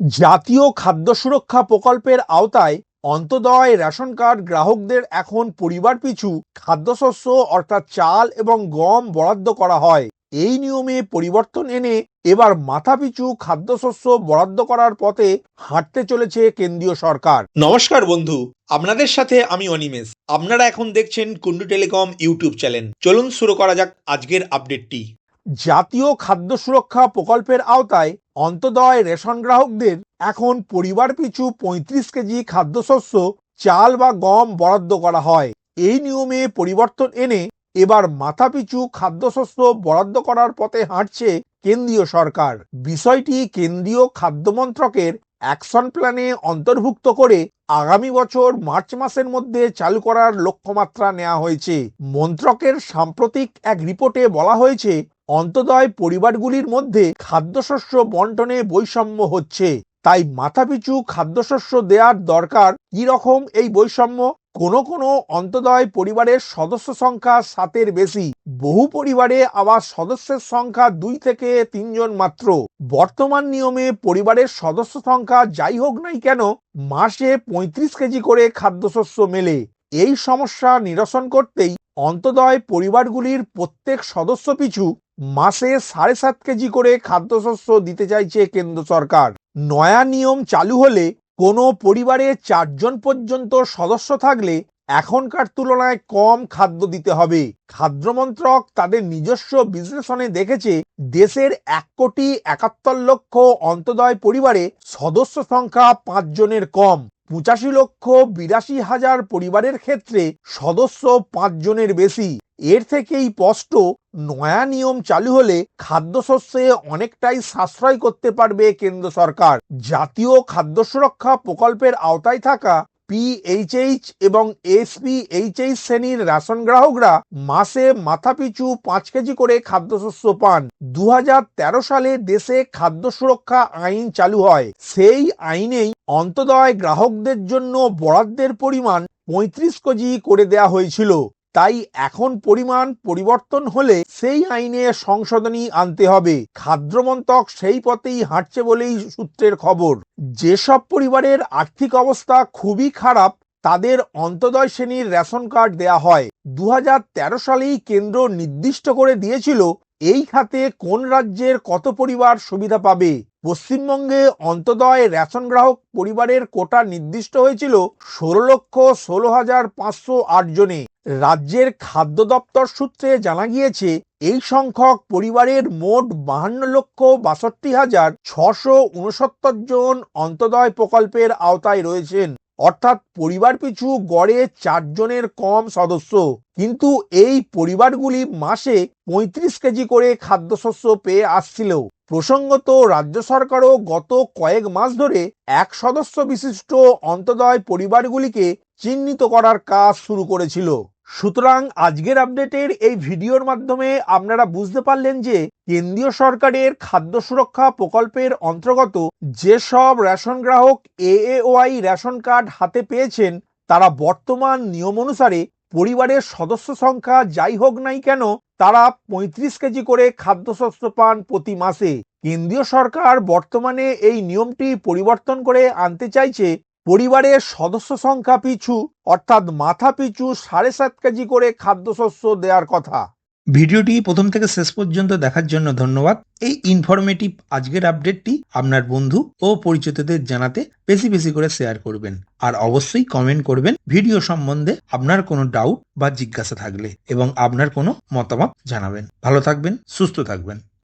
জাতীয় খাদ্য সুরক্ষা প্রকল্পের আওতায় অন্তদয় রেশন কার্ড গ্রাহকদের এখন পরিবার পিছু খাদ্যশস্য অর্থাৎ চাল এবং গম বরাদ্দ করা হয়। এই নিয়মে পরিবর্তন এনে এবার মাথাপিছু খাদ্যশস্য বরাদ্দ করার পথে হাঁটতে চলেছে কেন্দ্রীয় সরকার। নমস্কার বন্ধু আপনাদের সাথে আমি অনিমেষ। আপনারা এখন দেখছেন কুন্ডু টেলিকম ইউটিউব চ্যানেল। চলুন শুরু করা যাক আজকের আপডেটটি। জাতীয় খাদ্য সুরক্ষা প্রকল্পের আওতায় অন্তদয় রেশন গ্রাহকদের এখন পরিবার পিছু পঁয়ত্রিশ কেজি খাদ্যশস্য, চাল বা গম বরাদ্দ করা হয়। এই নিয়মে পরিবর্তন এনে এবার মাথাপিছু খাদ্যশস্য বরাদ্দ করার পথে হাঁটছে কেন্দ্রীয় সরকার। বিষয়টি কেন্দ্রীয় খাদ্য মন্ত্রকের অ্যাকশন প্ল্যানে অন্তর্ভুক্ত করে আগামী বছর মার্চ মাসের মধ্যে চালু করার লক্ষ্যমাত্রা নেওয়া হয়েছে। মন্ত্রকের সাম্প্রতিক এক রিপোর্টে বলা হয়েছে অন্তদয় পরিবারগুলির মধ্যে খাদ্যশস্য বন্টনে বৈষম্য হচ্ছে। তাই মাথাপিছু খাদ্যশস্য দেওয়ার দরকার কি রকম এই বৈষম্য? কোনো কোনো অন্তদয় পরিবারের সদস্য সংখ্যা সাতের বেশি। বহু পরিবারে আবার সদস্যের সংখ্যা দুই থেকে তিনজন মাত্র। বর্তমান নিয়মে পরিবারের সদস্য সংখ্যা যাই হোক নাই কেন, মাসে পঁয়ত্রিশ কেজি করে খাদ্যশস্য মেলে। এই সমস্যা নিরসন করতেই অন্তদয় পরিবারগুলির প্রত্যেক সদস্য পিছু মাসে সাড়ে সাত কেজি করে খাদ্যশস্য দিতে চাইছে কেন্দ্র সরকার। নয়া নিয়ম চালু হলে কোনো পরিবারে চারজন পর্যন্ত সদস্য থাকলে এখনকার তুলনায় কম খাদ্য দিতে হবে। খাদ্যমন্ত্রক তাদের নিজস্ব বিশ্লেষণে দেখেছে, দেশের এক কোটি একাত্তর লক্ষ অন্তদয় পরিবারে সদস্য সংখ্যা পাঁচ জনের কম। পঁচাশি লক্ষ বিরাশি হাজার পরিবারের ক্ষেত্রে সদস্য পাঁচজনের বেশি। এর থেকেই স্পষ্ট, নয়া নিয়ম চালু হলে খাদ্যশস্যে অনেকটাই সাশ্রয় করতে পারবে কেন্দ্র সরকার। জাতীয় খাদ্য সুরক্ষা প্রকল্পের আওতায় থাকা পিএইচএইচ এবং এসপিএইচএইচ শ্রেণির রেশন গ্রাহকরা মাসে মাথাপিছু পাঁচ কেজি করে খাদ্যশস্য পান। দু হাজার তেরো সালে দেশে খাদ্য সুরক্ষা আইন চালু হয়। সেই আইনেই অন্তদয় গ্রাহকদের জন্য বরাদ্দের পরিমাণ পঁয়ত্রিশ কেজি করে দেয়া হয়েছিল। তাই এখন পরিমাণ পরিবর্তন হলে সেই আইনে সংশোধনী আনতে হবে। খাদ্যমন্ত্রক সেই পথেই হাঁটছে বলেই সূত্রের খবর। যেসব পরিবারের আর্থিক অবস্থা খুবই খারাপ, তাদের অন্তদয় শ্রেণির রেশন কার্ড দেয়া হয়। দু হাজার তেরো সালেই কেন্দ্র নির্দিষ্ট করে দিয়েছিল, এই খাতে কোন রাজ্যের কত পরিবার সুবিধা পাবে। পশ্চিমবঙ্গে অন্তদয় রেশন গ্রাহক পরিবারের কোটা নির্দিষ্ট হয়েছিল ষোলো লক্ষ ষোলো হাজার পাঁচশো আট জনে। রাজ্যের খাদ্য দপ্তর সূত্রে জানা গিয়েছে, এই সংখ্যক পরিবারের মোট বাহান্ন লক্ষ বাষট্টি হাজার ছশো উনসত্তর জন অন্তদয় প্রকল্পের আওতায় রয়েছেন। অর্থাৎ পরিবার পিছু গড়ে চারজনের কম সদস্য। কিন্তু এই পরিবারগুলি মাসে পঁয়ত্রিশ কেজি করে খাদ্যশস্য পেয়ে আসছিল। প্রসঙ্গত, রাজ্য সরকারও গত কয়েক মাস ধরে এক সদস্য বিশিষ্ট অন্তদয় পরিবারগুলিকে চিহ্নিত করার কাজ শুরু করেছিল। সুতরাং আজকের আপডেটের এই ভিডিওর মাধ্যমে আপনারা বুঝতে পারলেন যে কেন্দ্রীয় সরকারের খাদ্য সুরক্ষা প্রকল্পের অন্তর্গত যেসব রেশন গ্রাহক এএওয়াই রেশন কার্ড হাতে পেয়েছেন, তারা বর্তমান নিয়ম অনুসারে পরিবারের সদস্য সংখ্যা যাই হোক নাই কেন, তারা পঁয়ত্রিশ কেজি করে খাদ্যশস্য পান প্রতি মাসে। কেন্দ্রীয় সরকার বর্তমানে এই নিয়মটি পরিবর্তন করে আনতে চাইছে পরিবারের সদস্য সংখ্যা পিছু, অর্থাৎ মাথা পিছু সাড়ে সাত কেজি করে খাদ্যশস্য দেওয়ার কথা। ভিডিওটি প্রথম থেকে শেষ পর্যন্ত দেখার জন্য ধন্যবাদ। এই ইনফরমেটিভ আজকের আপডেটটি আপনার বন্ধু ও পরিচিতদের জানাতে বেশি বেশি করে শেয়ার করবেন। আর অবশ্যই কমেন্ট করবেন ভিডিও সম্বন্ধে আপনার কোনো ডাউট বা জিজ্ঞাসা থাকলে এবং আপনার কোনো মতামত জানাবেন। ভালো থাকবেন, সুস্থ থাকবেন।